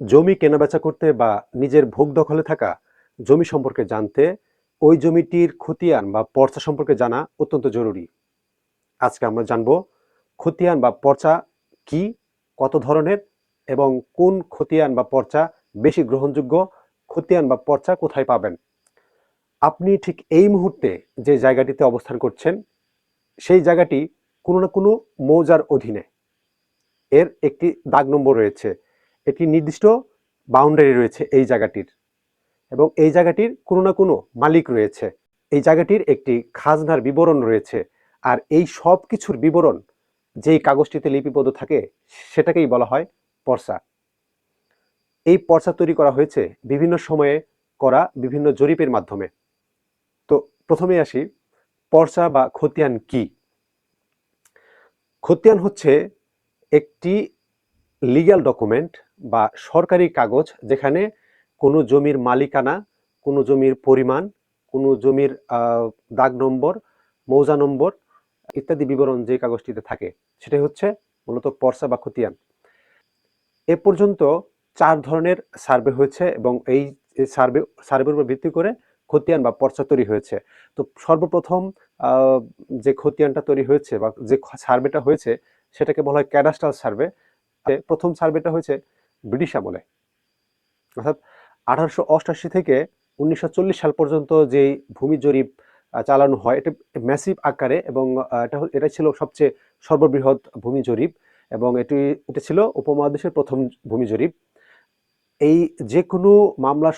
জমি কেনাবেচা করতে বা নিজের ভোগ দখলে থাকা জমি সম্পর্কে জানতে, ওই জমিটির খতিয়ান বা পর্চা সম্পর্কে জানা অত্যন্ত জরুরি। আজকে আমরা জানব খতিয়ান বা পর্চা কি, কত ধরনের এবং কোন খতিয়ান বা পর্চা বেশি গ্রহণযোগ্য, খতিয়ান বা পর্চা কোথায় পাবেন? আপনি ঠিক এই মুহূর্তে যে জায়গাটিতে অবস্থান করছেন, সেই জায়গাটি কোনো না কোনো মৌজার অধীনে। এর একটি দাগ নম্বর রয়েছে। একটি নির্দিষ্ট বাউন্ডারি রয়েছে এই জায়গাটির এবং এই জায়গাটির কোনো না কোনো মালিক রয়েছে। এই জায়গাটির একটি খাজনার বিবরণ রয়েছে আর এই সব কিছুর বিবরণ যেই কাগজটিতে লিপিবদ্ধ থাকে সেটাকেই বলা হয় পর্চা এই পর্চা তৈরি করা হয়েছে বিভিন্ন সময়ে করা বিভিন্ন জরিপের মাধ্যমে। তো প্রথমে আসি পর্চা বা খতিয়ান কি? খতিয়ান হচ্ছে একটি লিগ্যাল ডকুমেন্ট বা সরকারি কাগজ যেখানে কোনো জমির মালিকানা, কোনো জমির পরিমাণ, কোনো জমির দাগ নম্বর, মৌজা নম্বর ইত্যাদি বিবরণ যে কাগজটিতে থাকে, সেটাই হচ্ছে মূলত পর্চা বা খতিয়ান। এ পর্যন্ত চার ধরনের সার্ভে হয়েছে এবং এই সার্ভে, সার্ভের উপর ভিত্তি করে খতিয়ান বা পর্চা তৈরি হয়েছে। তো সর্বপ্রথম যে খতিয়ানটা তৈরি হয়েছে বা যে সার্ভেটা হয়েছে, সেটাকে বলা হয় ক্যাডাস্ট্রাল সার্ভে। প্রথম সার্ভেটা হয়েছে ব্রিটিশ আমলে অর্থাৎ আঠারোশো অষ্টাশি থেকে উনিশশো চল্লিশ সাল পর্যন্ত যে ভূমি জরিপ চালানো হয়, এটা ম্যাসিভ আকারে এবং এটা এটা ছিল সবচেয়ে সর্ববৃহৎ ভূমি জরিপ এবং এটি, এটা ছিল উপমহাদেশের প্রথম ভূমি জরিপ। এই যে কোনো মামলা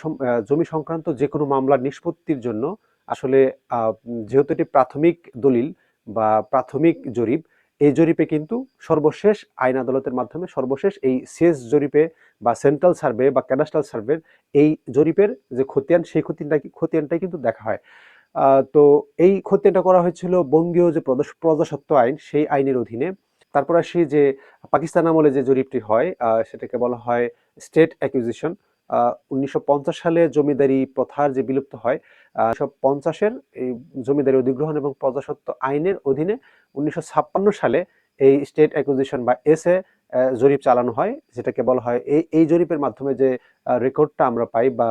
জমি সংক্রান্ত যে কোনো মামলার নিষ্পত্তির জন্য আসলে যেহেতু এটি প্রাথমিক দলিল বা প্রাথমিক জরিপ এই জরিপে কিন্তু সর্বশেষ আইন আদালতের মাধ্যমে সর্বশেষ এই শেষ জরিপে বা সেন্ট্রাল সার্ভে বা ক্যাডাস্ট্রাল সার্ভের এই জরিপের যে খতিয়ান, সেই খতিয়ানটা খতিয়ানটাই কিন্তু দেখা হয়। তো এই খতিয়ানটা করা হয়েছিল বঙ্গীয় যে প্রজাস- প্রজাস্বত্ব আইন, সেই আইনের অধীনে। তারপর আসি যে পাকিস্তান আমলে যে জরিপটি হয় সেটাকে বলা হয় স্টেট অ্যাকুইজিশন উনিশশো পঞ্চাশ সালে জমিদারি প্রথার যে বিলুপ্ত হয় সব পঞ্চাশের এই জমিদারি অধিগ্রহণ এবং প্রজাস্বত্ব আইনের অধীনে উনিশশো ছাপ্পান্ন সালে এই স্টেট অ্যাকুইজিশন বা এস এ জরিপ চালানো হয় যেটাকে বলা হয় এই এই জরিপের মাধ্যমে যে রেকর্ডটা আমরা পাই বা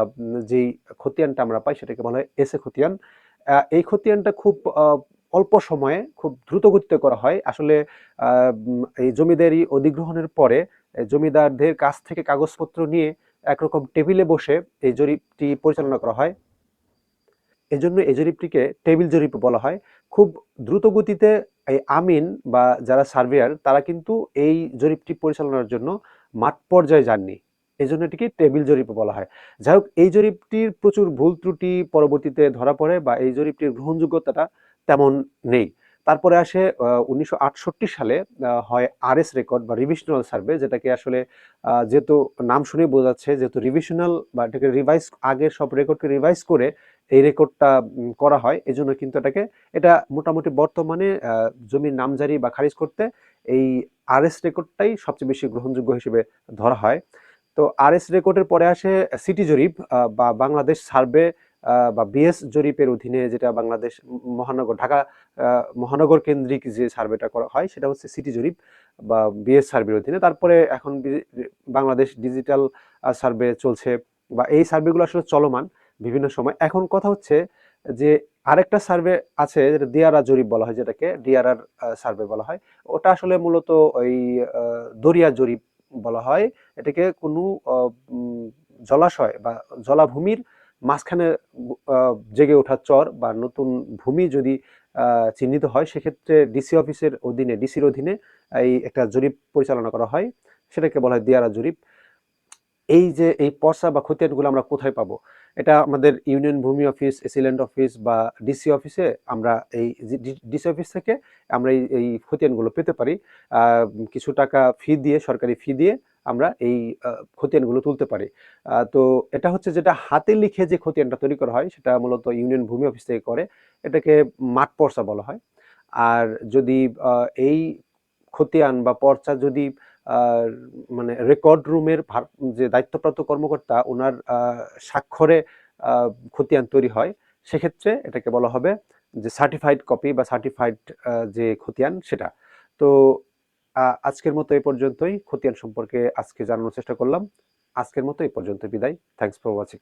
যেই খতিয়ানটা আমরা পাই সেটাকে বলা হয় এসএ খতিয়ান। আহ, এই খতিয়ানটা খুব অল্প সময়ে খুব দ্রুত গতিতে করা হয়। আসলে এই জমিদারি অধিগ্রহণের পরে জমিদারদের কাছ থেকে কাগজপত্র নিয়ে একরকম টেবিলে বসে এই জরিপটি পরিচালনা করা হয়। এজন্য এই জরিপটিকে টেবিল জরিপ বলা হয়। খুব দ্রুত গতিতে এই আমিন বা যারা সার্ভেয়ার, তারা কিন্তু এই জরিপটি পরিচালনার জন্য মাঠ পর্যায়ে যাননি। এই জন্য এটিকে টেবিল জরিপ বলা হয়। যাই হোক এই জরিপটির প্রচুর ভুল ত্রুটি পরবর্তীতে ধরা পড়ে বা এই জরিপটির গ্রহণযোগ্যতাটা তেমন নেই। তারপরে আসে উনিশশো আটষট্টি সালে হয় আরএস রেকর্ড বা রিভিশনাল সার্ভে যেটাকে আসলে যেহেতু নাম শুনে বোঝাচ্ছে যেহেতু রিভিশনাল বা এটাকে রিভাইজ আগের সব রেকর্ডকে রিভাইজ করে এই রেকর্ডটা করা হয়, এজন্য কিন্তু এটাকে, এটা মোটামুটি বর্তমানে জমির নামজারি বা খারিজ করতে এই আরএস রেকর্ডটাই সবচেয়ে বেশি গ্রহণযোগ্য হিসেবে ধরা হয়। তো আরএস রেকর্ডের পরে আসে সিটি জরিপ বা বাংলাদেশ সার্ভে বা বিএস জরিপের অধীনে যেটা বাংলাদেশ মহানগর, ঢাকা মহানগর কেন্দ্রিক যে সার্ভেটা করা হয়, সেটা হচ্ছে সিটি জরিপ বা বিএস সার্ভের অধীনে। তারপরে এখন বাংলাদেশ ডিজিটাল সার্ভে চলছে বা এই সার্ভেগুলো আসলে চলমান বিভিন্ন সময়। এখন কথা হচ্ছে যে আরেকটা সার্ভে আছে যেটা ডিআরআর জরিপ বলা হয়, যেটাকে ডিআরআর সার্ভে বলা হয়। ওটা আসলে মূলত ওই দরিয়া জরিপ বলা হয়। এটাকে কোনো জলাশয় বা জলাভূমির মাঝখানে জেগে ওঠা চর বা নতুন ভূমি যদি চিহ্নিত হয়, সেক্ষেত্রে ডিসি অফিসের অধীনে ডিসির অধীনে এই একটা জরিপ পরিচালনা করা হয়। সেটাকে বলা হয় দিয়ারা জরিপ। এই যে, এই পর্চা বা খতিয়ানগুলো আমরা কোথায় পাবো? এটা আমাদের ইউনিয়ন ভূমি অফিস এসিলেন্ট অফিস বা ডিসি অফিসে আমরা এই ডিসি অফিস থেকে আমরা এই এই খতিয়ানগুলো পেতে পারি। কিছু টাকা ফি দিয়ে, সরকারি ফি দিয়ে আমরা এই খতিয়ানগুলো তুলতে পারি। তো এটা হচ্ছে যেটা হাতে লিখে যে খতিয়ানটা তৈরি করা হয়, সেটা মূলত ইউনিয়ন ভূমি অফিস থেকে করে, এটাকে মাঠ পর্চা বলা হয়। আর যদি এই খতিয়ান বা পর্চা যদি মানে রেকর্ড রুমের যে দায়িত্বপ্রাপ্ত কর্মকর্তা ওনার স্বাক্ষরে খতিয়ান তৈরি হয়। সেক্ষেত্রে এটাকে বলা হবে যে সার্টিফাইড কপি বা সার্টিফাইড যে খতিয়ান সেটা। তো আজকের মতো এই পর্যন্তই। খতিয়ান সম্পর্কে আজকে জানানোর চেষ্টা করলাম। আজকের মতো এই পর্যন্ত বিদায়। Thanks for watching